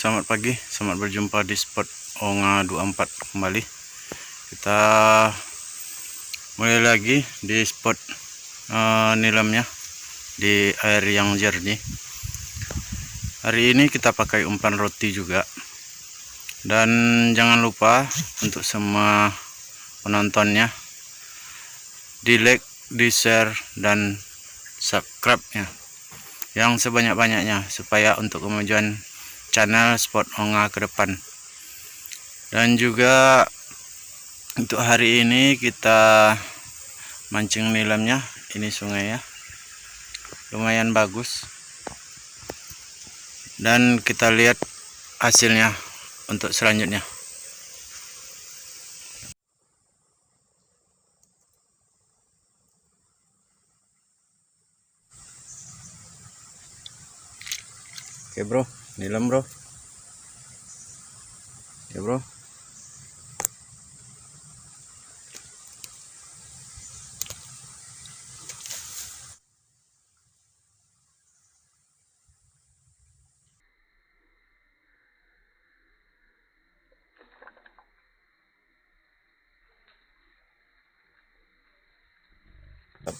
Selamat pagi, selamat berjumpa di spot Onga 24 kembali. Kita mulai lagi di spot eh, nilamnya di air yang jernih. Hari ini kita pakai umpan roti juga. Dan jangan lupa untuk semua penontonnya di like, di share dan subscribe ya. Yang sebanyak-banyaknya supaya untuk kemajuan channel Spot Onga ke depan. Dan juga untuk hari ini kita mancing nilamnya. Ini sungai ya. Lumayan bagus. Dan kita lihat hasilnya untuk selanjutnya. Oke bro, nilam bro. Ya bro.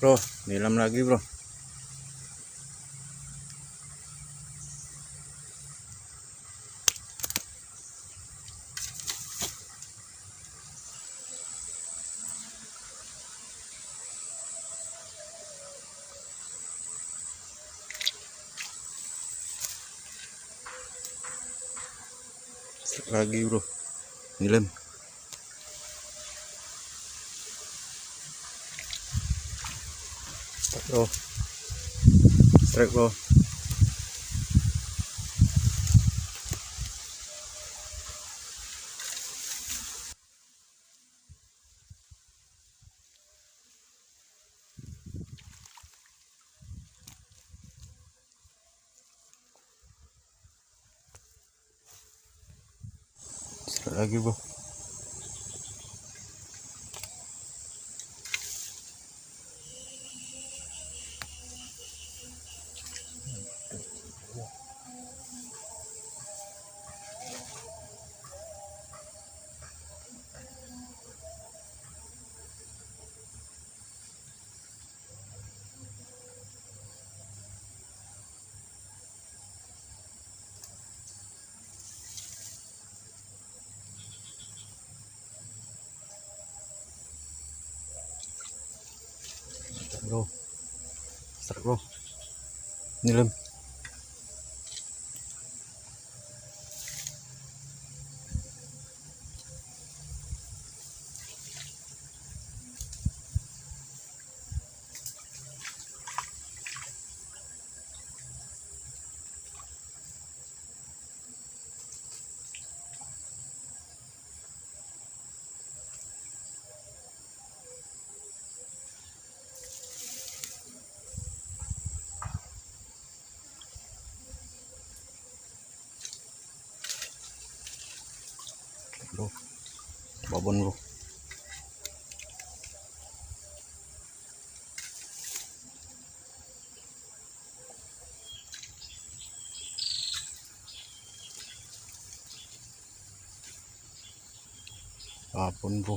Bro, nilam lagi bro. Lagi bro. Nilam bro. Strike bro आगे वो bro. Sarap bro. Nilim bro babon bro babon bro